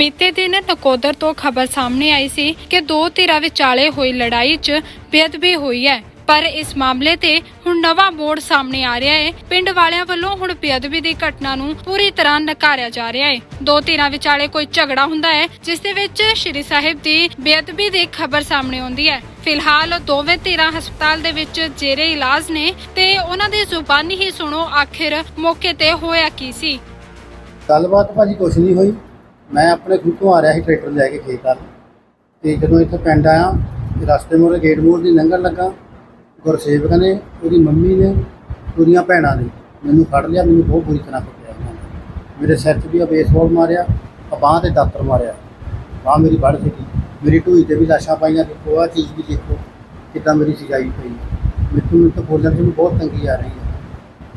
ਬੀਤੇ ਦਿਨ ਨਕੋਦਰ ਤੋਂ ਖਬਰ ਸਾਹਮਣੇ ਆਈ ਸੀ ਕਿ ਦੋ ਧਿਰਾਂ ਵਿਚਾਲੇ ਹੋਈ ਲੜਾਈ 'ਚ ਬੇਅਦਬੀ ਹੋਈ ਹੈ। ਪਰ ਇਸ ਮਾਮਲੇ ਤੇ ਹੁਣ ਨਵਾਂ ਮੋੜ ਸਾਹਮਣੇ ਆ ਰਿਹਾ ਹੈ। ਪਿੰਡ ਵਾਲਿਆਂ ਵੱਲੋਂ ਹੁਣ ਬੇਅਦਬੀ ਦੀ ਘਟਨਾ ਨੂੰ ਪੂਰੀ ਤਰ੍ਹਾਂ ਨਕਾਰਿਆ ਜਾ ਰਿਹਾ ਹੈ। ਦੋ ਧਿਰਾਂ ਵਿਚਾਲੇ ਕੋਈ ਝਗੜਾ ਹੁੰਦਾ ਹੈ, ਜਿਸ ਦੇ ਵਿੱਚ ਸ਼੍ਰੀ ਸਾਹਿਬ ਦੀ ਬੇਅਦਬੀ ਦੀ ਖਬਰ ਸਾਹਮਣੇ ਆਉਂਦੀ ਹੈ। ਫਿਲਹਾਲ ਦੋਵੇਂ ਧਿਰਾਂ ਹਸਪਤਾਲ ਦੇ ਵਿੱਚ ਜੇਰੇ ਇਲਾਜ ਨੇ ਤੇ ਉਹਨਾਂ ਦੀ ਜ਼ੁਬਾਨੀ ਹੀ ਸੁਣੋ ਆਖਿਰ ਮੌਕੇ ਤੇ ਹੋਇਆ ਕੀ ਸੀ। ਗੱਲਬਾਤ ਭਾਜੀ ਕੁਛ ਨਹੀਂ ਹੋਈ। ਮੈਂ ਆਪਣੇ ਖੁਦ ਤੋਂ ਆ ਰਿਹਾ ਸੀ ਟਰੈਕਟਰ ਲੈ ਕੇ ਖੇਤ ਵੱਲ ਤੇ ਜਦੋਂ ਇੱਥੇ ਪਿੰਡ ਆਇਆ ਰਸਤੇ ਮੋਰੇ ਗੇਟ ਮੋੜ ਦੀ ਲੰਘਣ ਲੱਗਾ। ਗੁਰਸੇਵਕ ਨੇ, ਉਹਦੀ ਮੰਮੀ ਨੇ, ਉਹਦੀਆਂ ਭੈਣਾਂ ਨੇ ਮੈਨੂੰ ਫੜ ਲਿਆ, ਮੈਨੂੰ ਬਹੁਤ ਬੁਰੀ ਤਰ੍ਹਾਂ ਕੁੱਟਿਆ ਉਹਨਾਂ ਨੇ। ਮੇਰੇ ਸਿਰ 'ਚ ਵੀ ਆ ਬੇਸਬਾਲ ਮਾਰਿਆ, ਆ ਬਾਂਹ ਤੇ ਦਾਤਰ ਮਾਰਿਆ। ਬਾਂਹ ਮੇਰੀ ਵੜ ਸੀਗੀ ਮੇਰੀ ਢੂਈ ਤੇ ਵੀ ਲਾਸ਼ਾਂ ਪਾਈਆਂ, ਦੇਖੋ, ਆਹ ਚੀਜ਼ ਵੀ ਦੇਖੋ, ਕਿੱਦਾਂ ਮੇਰੀ ਸਜਾਈ ਪਈ। ਮੈਨੂੰ ਮੈਨੂੰ ਤਾਂ ਬੋਲਣ 'ਚ ਵੀ ਬਹੁਤ ਤੰਗੀ ਆ ਰਹੀ ਹੈ।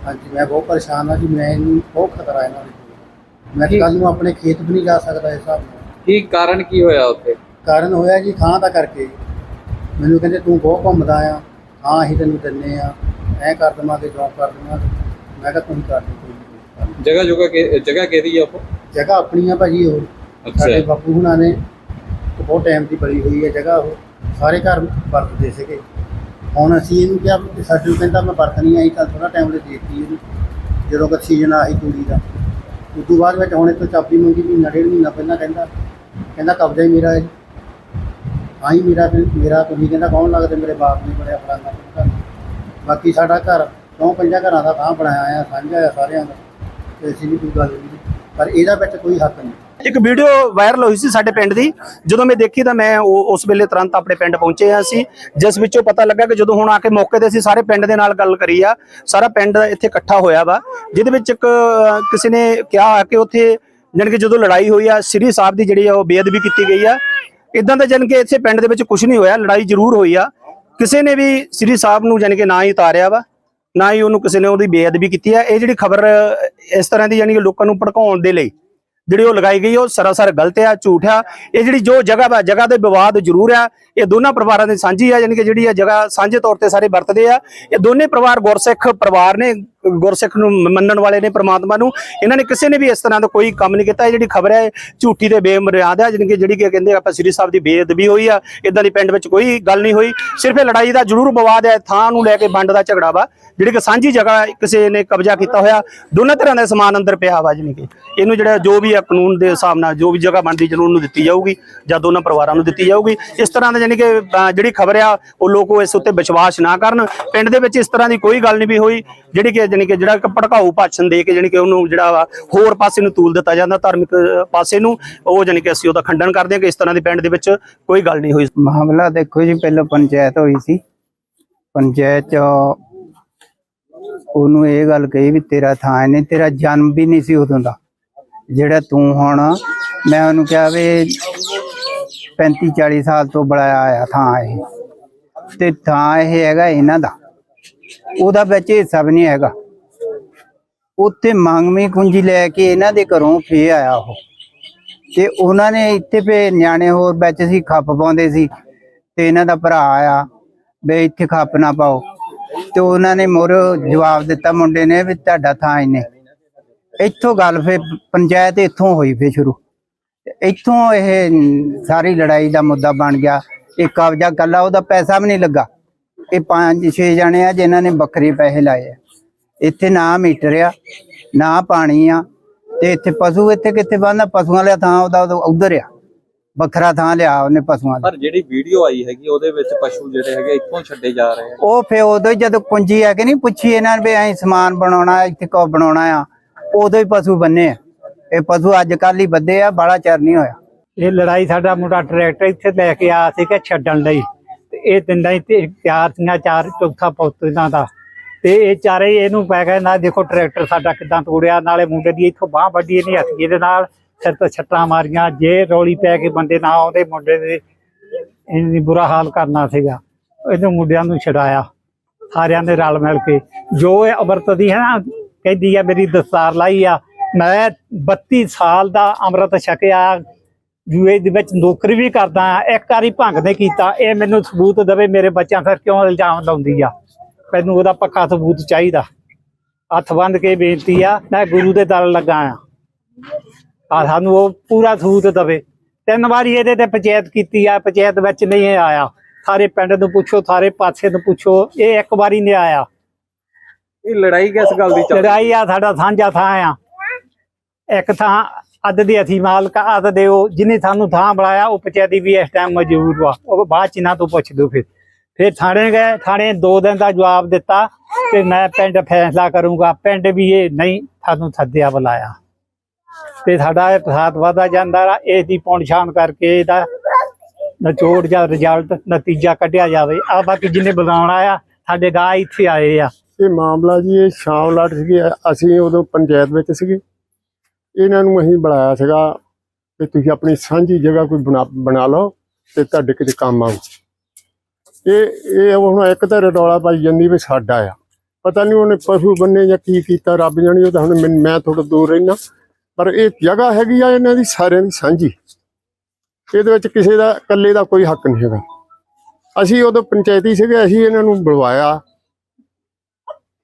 ਹਾਂਜੀ, ਮੈਂ ਬਹੁਤ ਪਰੇਸ਼ਾਨ ਹਾਂ ਜੀ, ਮੈਂ ਇਹਨੂੰ ਬਹੁਤ ਖਤਰਾ ਇਹਨਾਂ ਦੇ ਮੈਂ ਕੱਲ ਨੂੰ ਆਪਣੇ ਖੇਤ ਵੀ ਨਹੀਂ ਜਾ ਸਕਦਾ ਇਸ ਹਿਸਾਬ ਨਾਲ। ਕੀ ਕਾਰਨ ਕੀ ਹੋਇਆ ਉੱਥੇ? ਕਾਰਨ ਹੋਇਆ ਜੀ ਥਾਂ ਦਾ ਕਰਕੇ। ਮੈਨੂੰ ਕਹਿੰਦੇ ਤੂੰ ਬਹੁਤ ਘੁੰਮਦਾ ਆ ਹਾਂ ਅਸੀਂ ਤੈਨੂੰ ਦਿੰਨੇ ਆ ਐ ਕਰ ਦਵਾਂਗੇ ਜੋਬ ਕਰ ਦਵਾਂਗੇ ਮੈਂ ਕਿਹਾ ਤੂੰ ਕਰ ਦੇ ਕੋਈ ਨਹੀਂ। ਜਗ੍ਹਾ ਜੁਗਾ ਕਿ ਜਗ੍ਹਾ ਕਿਹਦੀ ਆ ਉਹ ਜਗ੍ਹਾ ਆਪਣੀ ਆ ਭਾਜੀ ਉਹ। ਸਾਡੇ ਬਾਪੂ ਹੁਣਾਂ ਨੇ ਬਹੁਤ ਟਾਈਮ ਦੀ ਬਣੀ ਹੋਈ ਹੈ ਜਗ੍ਹਾ ਉਹ। ਸਾਰੇ ਘਰ ਵਰਤਦੇ ਸੀਗੇ। ਹੁਣ ਅਸੀਂ ਇਹਨੂੰ ਕਿਹਾ ਵੀ ਸਾਡੇ ਨੂੰ ਕਹਿੰਦਾ ਮੈਂ ਵਰਤ ਨਹੀਂ ਆਈ ਤਾਂ ਥੋੜਾ ਟਾਈਮ ਲਈ ਦੇਤੀ ਇਹਨੂੰ। ਜਦੋਂ ਕਿ ਸੀਜ਼ਨ ਆਹੀ ਤੂੜੀ ਦਾ। ਉਸ ਤੋਂ ਬਾਅਦ ਵਿੱਚ ਹੁਣ ਇਹ ਤੋਂ ਚਾਬੀ ਮੰਗੀ ਮਹੀਨਾ, ਡੇਢ ਮਹੀਨਾ ਪਹਿਲਾਂ ਕਹਿੰਦਾ ਕਹਿੰਦਾ ਕਬਜ਼ਾ ਹੀ ਮੇਰਾ ਹੈ ਹਾਂ ਹੀ ਮੇਰਾ ਤੇ ਮੇਰਾ ਤੁਸੀਂ ਕਹਿੰਦਾ ਕੌਣ ਲੱਗਦਾ? ਮੇਰੇ ਬਾਪ ਨੇ ਬੜਿਆ ਫਲਾਣਾ ਘਰ ਬਾਕੀ ਸਾਡਾ ਘਰ ਚੌਂ ਪੰਜਾਂ ਘਰਾਂ ਦਾ ਥਾਂ ਬਣਾਇਆ ਆ ਸਾਂਝਾ ਆ ਸਾਰਿਆਂ ਦਾ। ਤੇ ਅਸੀਂ ਵੀ ਕੋਈ ਗੱਲ ਨਹੀਂ ਪਰ ਇਹਦਾ ਵਿੱਚ ਕੋਈ ਹੱਕ ਨਹੀਂ। ਇੱਕ ਵੀਡੀਓ ਵਾਇਰਲ ਹੋਈ ਸੀ ਸਾਡੇ ਪਿੰਡ ਦੀ। ਜਦੋਂ ਮੈਂ ਦੇਖੀ ਤਾਂ ਮੈਂ ਉਹ ਉਸ ਵੇਲੇ ਤੁਰੰਤ ਆਪਣੇ ਪਿੰਡ ਪਹੁੰਚੇ ਹਾਂ ਅਸੀਂ ਜਿਸ ਵਿੱਚੋਂ ਪਤਾ ਲੱਗਾ ਕਿ ਜਦੋਂ ਹੁਣ ਆ ਕੇ ਮੌਕੇ ਤੇ ਅਸੀਂ ਸਾਰੇ ਪਿੰਡ ਦੇ ਨਾਲ ਗੱਲ ਕਰੀ ਆ, ਸਾਰਾ ਪਿੰਡ ਇੱਥੇ ਇਕੱਠਾ ਹੋਇਆ ਵਾ। ਜਿਹਦੇ ਵਿੱਚ ਇੱਕ ਕਿਸੇ ਨੇ ਕਿਹਾ ਕਿ ਉੱਥੇ ਜਾਣੀ ਕਿ ਜਦੋਂ ਲੜਾਈ ਹੋਈ ਆ, ਸ੍ਰੀ ਸਾਹਿਬ ਦੀ ਜਿਹੜੀ ਆ ਉਹ ਬੇਅਦਬੀ ਕੀਤੀ ਗਈ ਆ। ਇਦਾਂ ਦਾ ਜਾਣੀ ਕਿ ਇੱਥੇ ਪਿੰਡ ਦੇ ਵਿੱਚ ਕੁਝ ਨਹੀਂ ਹੋਇਆ, ਲੜਾਈ ਜ਼ਰੂਰ ਹੋਈ ਆ। ਕਿਸੇ ਨੇ ਵੀ ਸ੍ਰੀ ਸਾਹਿਬ ਨੂੰ ਜਾਣੀ ਕਿ ਨਾ ਹੀ ਉਤਾਰਿਆ ਵਾ, ਨਾ ਹੀ ਉਹਨੂੰ ਕਿਸੇ ਨੇ ਉਹਦੀ ਬੇਅਦਬੀ ਕੀਤੀ ਆ। ਇਹ ਜਿਹੜੀ ਖਬਰ ਇਸ ਤਰ੍ਹਾਂ ਦੀ ਜਾਣੀ ਕਿ ਲੋਕਾਂ ਨੂੰ ਭੜਕਾਉਣ ਦੇ ਲਈ ਜਿਹੜੀ ਉਹ ਲਗਾਈ ਗਈ, ਉਹ ਸਰਾਸਰ ਗਲਤ ਆ ਝੂਠ ਆ ਇਹ ਜਿਹੜੀ ਜੋ ਜਗ੍ਹਾ ਵਾ, ਜਗ੍ਹਾ ਦੇ ਵਿਵਾਦ ਜ਼ਰੂਰ ਆ ਇਹ ਦੋਨਾਂ ਪਰਿਵਾਰਾਂ ਦੀ ਸਾਂਝੀ ਆ ਯਾਨੀ ਕਿ ਜਿਹੜੀ ਆ ਜਗ੍ਹਾ ਸਾਂਝੇ ਤੌਰ ਤੇ ਸਾਰੇ ਵਰਤਦੇ ਆ। ਇਹ ਦੋਨੇ ਪਰਿਵਾਰ ਗੁਰਸਿੱਖ ਪਰਿਵਾਰ ਨੇ ਗੁਰਸਿੱਖ ਨੂੰ ਮੰਨਣ ਵਾਲੇ ਨੇ ਪ੍ਰਮਾਤਮਾ ਨੂੰ। ਇਹਨਾਂ ਨੇ ਕਿਸੇ ਨੇ ਵੀ ਇਸ ਤਰ੍ਹਾਂ ਦਾ ਕੋਈ ਕੰਮ ਨਹੀਂ ਕੀਤਾ। ਇਹ ਜਿਹੜੀ ਖਬਰ ਹੈ, ਝੂਠੀ ਤੇ ਬੇਮਰਿਆਦ ਆ ਜਾਣੀ ਕਿ ਜਿਹੜੀ ਕਿ ਕਹਿੰਦੇ ਆਪਾਂ ਸ੍ਰੀ ਸਾਹਿਬ ਦੀ ਬੇਅਦਬੀ ਹੋਈ ਆ ਇਦਾਂ ਦੀ ਪਿੰਡ ਵਿੱਚ ਕੋਈ ਗੱਲ ਨਹੀਂ ਹੋਈ। ਸਿਰਫ ਇਹ ਲੜਾਈ ਦਾ ਜ਼ਰੂਰ ਵਿਵਾਦ ਹੈ, ਥਾਂ ਨੂੰ ਲੈ ਕੇ ਵੰਡ ਦਾ ਝਗੜਾ ਵਾ। ਜਿਹੜੀ ਕਿ ਸਾਂਝੀ ਜਗ੍ਹਾ ਕਿਸੇ ਨੇ ਕਬਜ਼ਾ ਕੀਤਾ ਹੋਇਆ, ਦੋਨਾਂ ਤਰ੍ਹਾਂ ਦਾ ਸਮਾਨ ਅੰਦਰ ਪਿਆ ਵਾ, ਜਾਣੀ ਕਿ ਇਹਨੂੰ ਜਿਹੜਾ ਜੋ ਵੀ ਆ ਕਾਨੂੰਨ ਦੇ ਹਿਸਾਬ ਨਾਲ, ਜੋ ਵੀ ਜਗ੍ਹਾ ਬਣਦੀ ਜ਼ਰੂਰ ਨੂੰ ਦਿੱਤੀ ਜਾਊਗੀ, ਜਾਂ ਦੋਨਾਂ ਪਰਿਵਾਰਾਂ ਨੂੰ ਦਿੱਤੀ ਜਾਊਗੀ। ਇਸ ਤਰ੍ਹਾਂ ਦਾ ਜਾਣੀ ਕਿ ਜਿਹੜੀ ਖਬਰ ਆ, ਉਹ ਲੋਕ ਉਹ ਇਸ ਉੱਤੇ ਵਿਸ਼ਵਾਸ ਨਾ ਕਰਨ। ਪਿੰਡ ਦੇ ਵਿੱਚ ਇਸ ਤਰ੍ਹਾਂ ਦੀ ਕੋਈ ਗੱਲ ਨਹੀਂ ਵੀ ਹੋਈ, ਜਿਹੜੀ ਕਿ ਜਾਣੀ ਕਿ ਜਿਹੜਾ ਭੜਕਾਊ ਭਾਸ਼ਣ ਦੇ ਕੇ ਜਾਣੀ ਕਿ ਉਹਨੂੰ ਜਿਹੜਾ ਵਾ ਹੋਰ ਪਾਸੇ ਨੂੰ ਤੂਲ ਦਿੱਤਾ ਜਾਂਦਾ ਧਾਰਮਿਕ ਪਾਸੇ ਨੂੰ, ਉਹ ਜਾਣੀ ਕਿ ਅਸੀਂ ਉਹਦਾ ਖੰਡਨ ਕਰਦੇ ਹਾਂ ਕਿ ਇਸ ਤਰ੍ਹਾਂ ਦੇ ਪਿੰਡ ਦੇ ਵਿੱਚ ਕੋਈ ਗੱਲ ਨਹੀਂ ਹੋਈ। ਮਾਮਲਾ ਦੇਖੋ ਜੀ, ਪਹਿਲਾਂ ਪੰਚਾਇਤ ਹੋਈ ਸੀ। ਪੰਚਾਇਤ ਚ ਉਹਨੂੰ ਇਹ ਗੱਲ ਕਹੀ ਵੀ ਤੇਰਾ ਥਾਂ ਨਹੀਂ, ਤੇਰਾ ਜਨਮ ਵੀ ਨਹੀਂ ਸੀ ਉਦੋਂ ਦਾ। ਜਿਹੜਾ ਤੂੰ ਹੁਣ, ਮੈਂ ਉਹਨੂੰ ਕਿਹਾ ਵੀ 35 40 ਸਾਲ ਤੋਂ ਬੜਾ ਆਇਆ ਥਾਂ ਇਹ। ਤੇ ਥਾਂ ਇਹ ਹੈਗਾ ਇਹਨਾਂ ਦਾ। ਉਹਦਾ ਵਿੱਚ ਹਿੱਸਾ ਵੀ ਨਹੀਂ ਹੈਗਾ। ਉੱਥੇ ਮੰਗਵੀਂ ਕੁੰਜੀ ਲੈ ਕੇ ਇਹਨਾਂ ਦੇ ਘਰੋਂ ਫੇ ਆਇਆ ਉਹ। ਤੇ ਉਹਨਾਂ ਨੇ ਇੱਥੇ ਪੇ ਨਿਆਣੇ ਹੋਰ ਵਿੱਚ ਸੀ, ਖੱਪ ਪਾਉਂਦੇ ਸੀ ਤੇ ਇਹਨਾਂ ਦਾ ਭਰਾ ਆ ਵੀ ਇੱਥੇ ਖੱਪ ਨਾ ਪਾਓ। ਤੇ ਉਹਨਾਂ ਨੇ ਮੋਰ ਜਵਾਬ ਦਿੱਤਾ ਮੁੰਡੇ ਨੇ ਵੀ ਤੁਹਾਡਾ ਥਾਂ ਇਹਨੇ ਇੱਥੋਂ ਗੱਲ ਫੇ ਪੰਚਾਇਤ ਇੱਥੋਂ ਹੋਈ ਫੇ ਸ਼ੁਰੂ। ਤੇ ਇੱਥੋਂ ਇਹ ਸਾਰੀ ਲੜਾਈ ਦਾ ਮੁੱਦਾ ਬਣ ਗਿਆ। ਇਹ ਕਬਜ਼ਾ ਕੱਲਾ ਉਹਦਾ ਪੈਸਾ ਵੀ ਨਹੀਂ ਲੱਗਾ। ਇਹ ਪੰਜ ਛੇ ਜਣੇ ਆ ਜਿਨ੍ਹਾਂ ਨੇ ਵੱਖਰੇ ਪੈਸੇ ਲਾਏ ਆ। ਇੱਥੇ ਨਾ ਮੀਟਰ ਆ ਨਾ ਪਾਣੀ ਆ ਤੇ ਇੱਥੇ ਪਸ਼ੂ ਇੱਥੇ ਕਿੱਥੇ ਬੰਦਾ ਪਸ਼ੂਆਂ ਵਾਲਾ ਥਾਂ ਉਹਦਾ ਉਧਰ ਆ। ਵੱਖਰਾ ਥਾਂ ਲਿਆ ਉਹਨੇ ਪਸ਼ੂਆਂ ਦਾ। ਪਰ ਜਿਹੜੀ ਵੀਡੀਓ ਆਈ ਹੈਗੀ ਉਹਦੇ ਵਿੱਚ ਪਸ਼ੂ ਜਿਹੜੇ ਹੈਗੇ ਇੱਥੋਂ ਛੱਡੇ ਜਾ ਰਹੇ ਆ। ਉਹ ਫੇ ਉਦੋਂ ਹੀ ਜਦੋਂ ਕੁੰਜੀ ਆ ਕੇ ਨਹੀਂ ਪੁੱਛੀ ਇਹਨਾਂ ਨੇ ਵੀ ਐਂ ਸਮਾਨ ਬਣਾਉਣਾ ਇੱਥੇ ਕੋ ਬਣਾਉਣਾ ਆ ਉਦੋਂ ਹੀ ਪਸ਼ੂ ਬੰਨੇ ਆ। ਇਹ ਪਸ਼ੂ ਅੱਜ ਕੱਲ ਹੀ ਬੱਦੇ ਆ ਬਾਲਾ ਚਿਰ ਨਹੀਂ ਹੋਇਆ। ਇਹ ਲੜਾਈ ਸਾਡਾ ਮੁੰਡਾ ਟਰੈਕਟਰ ਇੱਥੇ ਲੈ ਕੇ ਆਇਆ ਸੀ ਕਿ ਛੱਡਣ ਲਈ। ਤੇ ਇਹ ਤਿੰਨਾਂ ਹੀ ਤੇ ਚਾਰ ਸੀਗਾ ਚਾਰ ਚੌਥਾ ਪੁੱਤ ਇਹਨਾਂ ਦਾ। ਤੇ ਇਹ ਚਾਰੇ ਇਹਨੂੰ ਪੈ ਗਏ ਨਾ ਦੇਖੋ ਟਰੈਕਟਰ ਸਾਡਾ ਕਿਦਾਂ ਤੋੜਿਆ, ਨਾਲੇ ਮੁੰਡੇ ਦੀ ਇੱਥੋਂ ਬਾਹ ਵੱਢੀ, ਇਹਨੇ ਹੱਥੀ ਇਹਦੇ ਨਾਲ ਸਿਰ ਤੋਂ ਛੱਟਾਂ ਮਾਰੀਆਂ, ਜੇ ਰੌਲੀ ਪੈ ਕੇ ਬੰਦੇ ਨਾ ਆਉਂਦੇ, ਮੁੰਡੇ ਦੇ ਇੰਨੀ ਬੁਰਾ ਹਾਲ ਕਰਨਾ ਸੀਗਾ। ਇਹਨੂੰ ਮੁੰਡਿਆਂ ਨੂੰ ਛਡਾਇਆ, ਸਾਰਿਆਂ ਨੇ ਰਲ ਮਿਲ ਕੇ। ਜੋ ਇਹ ਅਮਰਤ ਦੀ ਹੈ ਨਾ, ਕਹਿੰਦੀ ਆ, ਮੇਰੀ ਦਸਤਾਰ ਲਾਈ ਆ, ਮੈਂ 32 ਸਾਲ ਦਾ ਅੰਮ੍ਰਿਤ ਛਕਿਆ ਯੂਏ ਦੇ ਵਿੱਚ ਨੌਕਰੀ ਵੀ ਕਰਦਾ ਆ ਇੱਕ ਵਾਰੀ ਭੰਗ ਨੇ ਕੀਤਾ, ਇਹ ਮੈਨੂੰ ਸਬੂਤ ਦੇਵੇ, ਮੇਰੇ ਬੱਚਿਆਂ ਫਿਰ ਕਿਉਂ ਇਲਜ਼ਾਮ ਲਾਉਂਦੀ ਆ? ਮੈਨੂੰ ਉਹਦਾ ਪੱਕਾ ਸਬੂਤ ਚਾਹੀਦਾ। ਹੱਥ ਬੰਨ ਕੇ ਬੇਨਤੀ ਆ ਮੈਂ ਗੁਰੂ ਦੇ ਦਰ ਲੱਗਾ ਆ। ਆ ਸਾਨੂੰ ਉਹ ਪੂਰਾ ਸੂਤ ਦਵੇ। ਤਿੰਨ ਵਾਰੀ ਇਹਦੇ ਤੇ ਪੰਚਾਇਤ ਕੀਤੀ ਆ ਪੰਚਾਇਤ ਵਿੱਚ ਨਹੀਂ ਇਹ ਆਇਆ। ਸਾਰੇ ਪਿੰਡ ਨੂੰ ਪੁੱਛੋ ਸਾਰੇ ਪਾਸੇ ਨੂੰ ਪੁੱਛੋ ਇਹ ਇੱਕ ਵਾਰੀ ਨਹੀਂ ਆਇਆ। ਇਹ ਲੜਾਈ ਕਿਸ ਗੱਲ ਦੀ ਚੱਲ ਲੜਾਈ ਆ ਸਾਡਾ ਸਾਂਝਾ ਥਾਂ ਆ। ਇੱਕ ਥਾਂ ਅੱਧ ਦੇ ਅਸੀਂ ਮਾਲਕ ਅੱਧ ਦੇ ਉਹ ਜਿਹਨੇ ਸਾਨੂੰ ਥਾਂ ਬਣਾਇਆ ਉਹ ਪੰਚਾਇਤੀ ਵੀ ਇਸ ਟਾਈਮ ਮੌਜੂਦ ਵਾ। ਉਹ ਬਾਅਦ ਚ ਇਹਨਾਂ ਤੋਂ ਪੁੱਛ ਦੋ ਫਿਰ। ਫਿਰ ਥਾਣੇ ਗਏ, ਥਾਣੇ ਦੋ ਦਿਨ ਦਾ ਜਵਾਬ ਦਿੱਤਾ ਤੇ ਮੈਂ ਪਿੰਡ ਫੈਸਲਾ ਕਰੂੰਗਾ, ਪਿੰਡ ਵੀ ਇਹ ਨਹੀਂ ਸਾਨੂੰ ਸੱਦਿਆ ਬੁਲਾਇਆ। ਤੇ ਸਾਡਾ ਇਹ ਫਸਾਦ ਵਧਦਾ ਜਾਂਦਾ ਰਾ ਇਸ ਦੀ ਪੌਣਛਾਣ ਕਰਕੇ ਇਹਦਾ ਨਿਚੋੜ ਜਾਂ ਰਿਜ਼ਲਟ ਨਤੀਜਾ ਕੱਢਿਆ ਜਾਵੇ। ਆ ਬਾਕੀ ਜਿੰਨੇ ਬੁਲਾਉਣਾ ਆ ਸਾਡੇ ਗਾਹ ਇੱਥੇ ਆਏ ਆ। ਇਹ ਮਾਮਲਾ ਜੀ, ਇਹ ਸ਼ਾਮ ਲਾਟ ਸੀਗੇ, ਅਸੀਂ ਉਦੋਂ ਪੰਚਾਇਤ ਵਿੱਚ ਸੀਗੇ। ਇਹਨਾਂ ਨੂੰ ਅਸੀਂ ਬੁਲਾਇਆ ਸੀਗਾ ਕਿ ਤੁਸੀਂ ਆਪਣੀ ਸਾਂਝੀ ਜਗ੍ਹਾ ਕੋਈ ਬਣਾ ਬਣਾ ਲਓ ਤੇ ਤੁਹਾਡੇ ਕਿਤੇ ਕੰਮ ਆਊ। ਇਹ ਇਹ ਹੁਣ ਇੱਕ ਤਾਂ ਰਡੌਲਾ ਪਾਈ ਜਾਂਦੀ ਵੀ ਸਾਡਾ ਆ। ਪਤਾ ਨਹੀਂ ਉਹਨੇ ਪਸ਼ੂ ਬੰਨੇ ਜਾਂ ਕੀ ਕੀਤਾ, ਰੱਬ ਜਾਣੀ ਉਹ ਤਾਂ ਹੁਣ ਮੈਨ- ਮੈਂ ਥੋੜਾ ਦੂਰ ਰਹਿਣਾ ਪਰ ਇਹ ਜਗ੍ਹਾ ਹੈਗੀ ਆ ਇਹਨਾਂ ਦੀ, ਸਾਰਿਆਂ ਦੀ ਸਾਂਝੀ। ਇਹਦੇ ਵਿੱਚ ਕਿਸੇ ਦਾ, ਇਕੱਲੇ ਦਾ ਕੋਈ ਹੱਕ ਨਹੀਂ ਹੈਗਾ। ਅਸੀਂ ਉਦੋਂ ਪੰਚਾਇਤੀ ਸੀਗੇ, ਅਸੀਂ ਇਹਨਾਂ ਨੂੰ ਬੁਲਵਾਇਆ।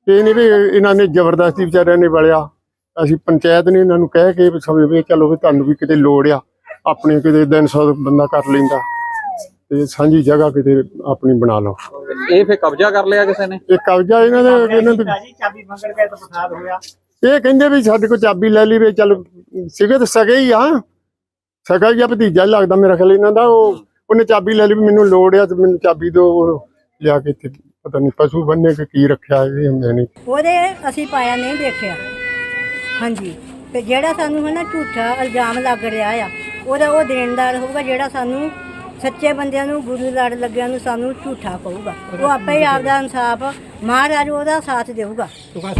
ਇਹ ਨਹੀਂ ਵੀ ਇਹਨਾਂ ਨੇ ਜ਼ਬਰਦਸਤੀ ਵਿਚਾਰਿਆਂ ਨੇ ਬਲਿਆ ਅਸੀਂ ਪੰਚਾਇਤ ਨੇ ਇਹਨਾਂ ਨੂੰ ਕਹਿ ਕੇ ਸਮਝ ਵੀ ਚਲੋ ਵੀ ਤੁਹਾਨੂੰ ਵੀ ਕਿਤੇ ਲੋੜ ਆ, ਆਪਣੇ ਕਿਤੇ ਦਿਨ ਸੌ ਬੰਦਾ ਕਰ ਲੈਂਦਾ। ਤੇ ਸਾਂਝੀ ਜਗ੍ਹਾ ਕਿਤੇ ਆਪਣੀ ਬਣਾ ਲਓ। ਇਹ ਫੇ ਕਬਜ਼ਾ ਕਰ ਲਿਆ ਕਿਸੇ ਨੇ? ਇਹ ਕਬਜ਼ਾ ਇਹਨਾਂ ਦੇ ਇਹਨਾਂ ਦੇ ਚਾਬੀ ਮੰਗਣ ਗਏ ਤਾਂ ਫਸਾਦ ਹੋਇਆ। ਇਹ ਕਹਿੰਦੇ ਵੀ ਸਾਡੇ ਕੋਲ ਚਾਬੀ ਲੈ ਲਈ ਵੀ ਚੱਲ ਸਿਗੇ ਤਾਂ ਸਗੇ ਹੀ ਆ। ਸਗਾ ਜਾਂ ਭਤੀਜਾ ਹੀ ਲੱਗਦਾ ਮੇਰਾ ਖਿਆਲ ਇਹਨਾਂ ਦਾ। ਉਹ ਉਹਨੇ ਚਾਬੀ ਲੈ ਲਈ ਵੀ ਮੈਨੂੰ ਲੋੜ ਆ ਤੇ ਮੈਨੂੰ ਚਾਬੀ ਦਿਓ ਉਹ ਲਿਆ ਕੇ ਇੱਥੇ ਪਤਾ ਨਹੀਂ ਪਸ਼ੂ ਬੰਨੇ ਕਿ ਕੀ ਰੱਖਿਆ ਇਹ ਮੈਂ ਨਹੀਂ ਉਹਦੇ ਅਸੀਂ ਪਾਇਆ ਨਹੀਂ ਦੇਖਿਆ। ਹਾਂਜੀ। ਤੇ ਜਿਹੜਾ ਸਾਨੂੰ ਹੈ ਨਾ ਝੂਠਾ ਇਲਜ਼ਾਮ ਲੱਗ ਰਿਹਾ ਆ ਉਹਦਾ ਉਹ ਦੇਣਦਾਰ ਹੋਊਗਾ ਜਿਹੜਾ ਸਾਨੂੰ ਸੱਚੇ ਬੰਦਿਆਂ ਨੂੰ ਗੁਰੂ ਲੜ ਲੱਗਿਆਂ ਨੂੰ ਸਾਨੂੰ ਝੂਠਾ ਕਹੂਗਾ। ਉਹ ਆਪੇ ਹੀ ਆਪਦਾ ਇਨਸਾਫ ਮਹਾਰਾਜ ਉਹਦਾ ਸਾਥ ਦੇਊਗਾ।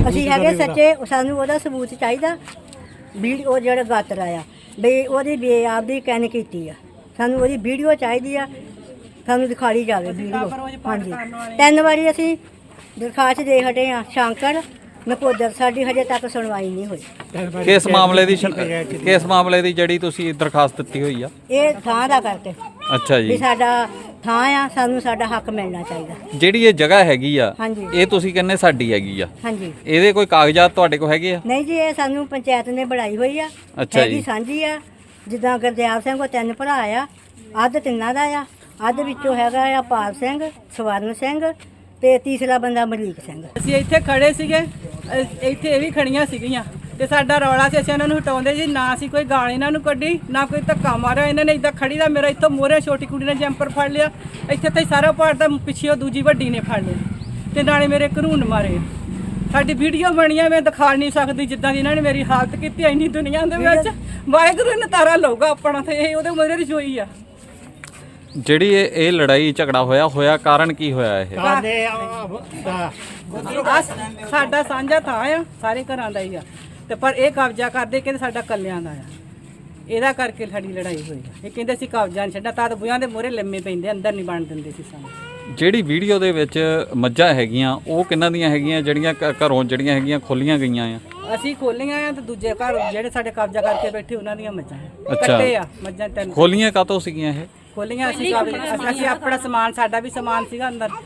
ਅਸੀਂ ਹੈਗੇ ਸੱਚੇ ਸਾਨੂੰ ਉਹਦਾ ਸਬੂਤ ਚਾਹੀਦਾ ਵੀਡੀਓ ਉਹ ਜਿਹੜਾ ਗਾਤਰਾ ਆ ਬਈ ਉਹਦੀ ਬੇ ਆਪਦੀ ਕੈਨ ਕੀਤੀ ਆ। ਸਾਨੂੰ ਉਹਦੀ ਵੀਡੀਓ ਚਾਹੀਦੀ ਆ ਸਾਨੂੰ ਦਿਖਾਈ ਜਾਵੇ ਵੀਡੀਓ। ਹਾਂਜੀ। ਤਿੰਨ ਵਾਰੀ ਅਸੀਂ ਦਰਖਾਸਤ ਦੇ ਹਟੇ ਆ ਸ਼ੰਕਰ ਨਕੋਦਰ ਸਾਡੀ ਹਜੇ ਤੱਕ ਸੁਣਵਾਈ ਨਹੀਂ ਹੋਈ। ਕਿਸ ਮਾਮਲੇ ਦੀ ਕਿਸ ਮਾਮਲੇ ਦੀ ਜਿਹੜੀ ਤੁਸੀਂ ਦਰਖਾਸਤ ਦਿੱਤੀ ਹੋਈ ਆ? ਇਹ ਥਾਂ ਦਾ ਕਰਕੇ। ਅੱਛਾ ਵੀ ਜੀ ਸਾਡਾ ਥਾਂ ਆ ਸਾਨੂੰ ਸਾਡਾ ਹੱਕ ਮਿਲਣਾ ਚਾਹੀਦਾ। ਜਿਹੜੀ ਇਹ ਜਗ੍ਹਾ ਹੈਗੀ ਆ ਹਾਂਜੀ। ਇਹ ਤੁਸੀਂ ਕਹਿੰਦੇ ਸਾਡੀ ਹੈਗੀ ਆ। ਹਾਂਜੀ। ਇਹਦੇ ਕੋਈ ਕਾਗਜ਼ਾਤ ਤੁਹਾਡੇ ਕੋਲ ਹੈਗੇ ਆ? ਨਹੀਂ ਜੀ ਇਹ ਸਾਨੂੰ ਪੰਚਾਇਤ ਨੇ ਬਣਾਈ ਹੋਈ ਆ। ਅੱਛਾ ਹੈਗੀ ਜੀ। ਸਾਂਝੀ ਆ। ਜਿੱਦਾਂ ਗੁਰਦਿਆਲ ਸਿੰਘ ਕੋ ਤਿੰਨ ਭਰਾ ਆ ਅੱਧ ਤਿੰਨਾਂ ਦਾ ਆ। ਅੱਧ ਵਿੱਚੋਂ ਹੈਗਾ ਆ ਪਾਲ ਸਿੰਘ ਸਵਰਨ ਸਿੰਘ ਤੇ ਤੀਸਰਾ ਬੰਦਾ ਮਲੀਕ ਸਿੰਘ। ਅਸੀਂ ਇੱਥੇ ਖੜੇ ਸੀਗੇ ਅ- ਇੱਥੇ ਇਹ ਵੀ ਖੜੀਆਂ ਸੀਗੀਆਂ। ਤੇ ਸਾਡਾ ਰੌਲਾ ਸੀ ਅਸੀਂ ਇਹਨਾਂ ਨੂੰ ਹਟਾਉਂਦੇ ਜੀ ਨਾ ਅਸੀਂ ਕੋਈ ਗਾਲ ਇਹਨਾਂ ਨੂੰ ਕੱਢੀ ਨਾ ਕੋਈ ਧੱਕਾ ਮਾਰਿਆ ਇਹਨਾਂ ਨੇ ਇਦਾਂ ਖੜੀ ਦਾ ਮੇਰਾ ਇੱਥੋਂ ਮੋਰੇ ਛੋਟੀ ਕੁੜੀ ਨੇ ਜੰਪਰ ਫੜ ਲਿਆ ਇੱਥੇ ਤੇ ਸਾਰਾ ਪਾੜ ਦਾ ਪਿੱਛੇ ਉਹ ਦੂਜੀ ਵੱਡੀ ਨੇ ਫੜ ਲਿਆ ਤੇ ਨਾਲੇ ਮੇਰੇ ਘਰੂਨ ਮਾਰੇ। ਸਾਡੀ ਵੀਡੀਓ ਬਣੀ ਆ ਮੈਂ ਦਿਖਾ ਨਹੀਂ ਸਕਦੀ ਜਿੱਦਾਂ ਦੀ ਇਹਨਾਂ ਨੇ ਮੇਰੀ ਹਾਲਤ ਕੀਤੀ ਇੰਨੀ ਦੁਨੀਆ ਦੇ ਵਿੱਚ। ਵਾਹਿਗੁਰੂ ਨੇ ਤਾਰਾ ਲਊਗਾ ਆਪਣਾ ਤੇ ਇਹ ਉਹਦੇ ਮੋਰੇ ਰਜੋਈ ਆ। ਜਿਹੜੀ ਇਹ ਇਹ ਲੜਾਈ ਝਗੜਾ ਹੋਇਆ ਹੋਇਆ ਕਾਰਨ ਕੀ ਹੋਇਆ ਇਹ? ਸਾਡਾ ਸਾਂਝਾ ਥਾਂ ਆ ਸਾਰੇ ਘਰਾਂ ਦਾ ਹੀ ਆ। ਤੇ ਪਰ ਇਹ ਕਬਜ਼ਾ ਕਰਦੇ ਕਹਿੰਦੇ ਸਾਡਾ ਕੱਲਿਆਂ ਦਾ ਆ। ਇਹਦਾ ਕਰਕੇ ਸਾਡੀ ਲੜਾਈ ਹੋਈ ਇਹ ਕਹਿੰਦੇ ਸੀ ਕਬਜ਼ਾ ਨਹੀਂ ਛੱਡਣਾ ਤਾਂ ਬੁਆਂ ਦੇ ਮੋਰੇ ਲੰਮੇ ਪੈਂਦੇ ਅੰਦਰ ਨਹੀਂ ਬਣ ਦਿੰਦੇ ਸੀ ਸਾਨੂੰ। ਜਿਹੜੀ ਵੀਡੀਓ ਦੇ ਵਿੱਚ ਮੱਝਾਂ ਹੈਗੀਆਂ ਉਹ ਕਿੰਨਾਂ ਦੀਆਂ ਹੈਗੀਆਂ ਜਿਹੜੀਆਂ ਘ- ਘਰੋਂ ਜਿਹੜੀਆਂ ਹੈਗੀਆਂ ਖੋਲੀਆਂ ਗਈਆਂ ਆ? ਅਸੀਂ ਖੋਲੀਆਂ ਆ ਤੇ ਦੂਜੇ ਘਰ ਜਿਹੜੇ ਸਾਡੇ ਕਬਜ਼ਾ ਕਰਕੇ ਬੈਠੇ ਉਹਨਾਂ ਦੀਆਂ ਮੱਝਾਂ ਆ। ਅੱਛਾ। ਕੱਟੇ ਆ ਮੱਝਾਂ ਤਿੰਨ। ਖੋਲੀਆਂ ਕਾਤੋਂ ਸੀਗੀਆਂ ਇਹ? ਖੋਲੀਆਂ ਅਸੀਂ ਕਬਜ਼ਾ- ਅਸੀਂ ਆਪਣਾ ਸਮਾਨ ਸਾਡਾ ਵੀ ਸਮਾਨ ਸੀਗਾ ਅੰਦਰ।